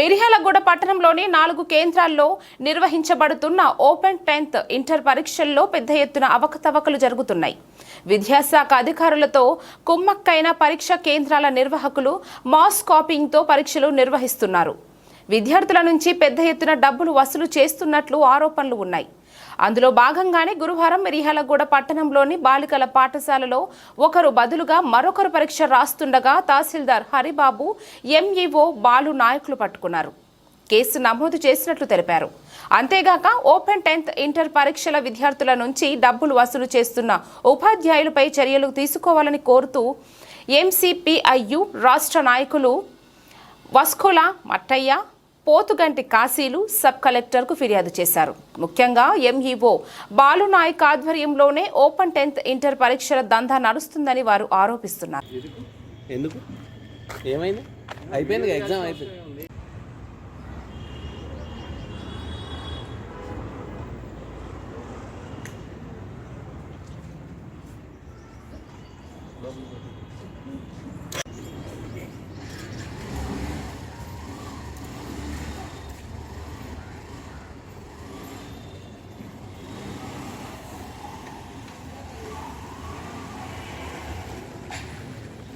మిరియాలగూడ పట్టణంలోని నాలుగు కేంద్రాల్లో నిర్వహించబడుతున్న ఓపెన్ టెన్త్ ఇంటర్ పరీక్షల్లో పెద్ద ఎత్తున అవకతవకలు జరుగుతున్నాయి. విద్యాశాఖ అధికారులతో కుమ్మక్కైన పరీక్ష కేంద్రాల నిర్వాహకులు మాస్ కాపింగ్తో పరీక్షలు నిర్వహిస్తున్నారు. విద్యార్థుల నుంచి పెద్ద ఎత్తున డబ్బులు వసూలు చేస్తున్నట్లు ఆరోపణలు ఉన్నాయి. అందులో భాగంగానే గురువారం మిరియాలగూడ పట్టణంలోని బాలికల పాఠశాలలో ఒకరు బదులుగా మరొకరు పరీక్ష రాస్తుండగా తహసీల్దార్ హరిబాబు ఎంఈఓ బాలు నాయకులు పట్టుకున్నారు. కేసు నమోదు చేసినట్లు తెలిపారు. అంతేగాక ఓపెన్ టెన్త్ ఇంటర్ పరీక్షల విద్యార్థుల నుంచి డబ్బులు వసూలు చేస్తున్న ఉపాధ్యాయులపై చర్యలు తీసుకోవాలని కోరుతూ ఎంసీపీఐయు రాష్ట్ర నాయకులు వస్కోలా మట్టయ్య పోతుగంటి కాశీలు సబ్ కలెక్టర్కు ఫిర్యాదు చేశారు. ముఖ్యంగా ఎంఈఓ బాలునాయక్ ఆధ్వర్యంలోనే ఓపెన్ టెన్త్ ఇంటర్ పరీక్షల దందా నడుస్తుందని వారు ఆరోపిస్తున్నారు. ఎందుకు? ఏమైంది? అయిపోయింది ఎగ్జామ్ అయిపోయింది.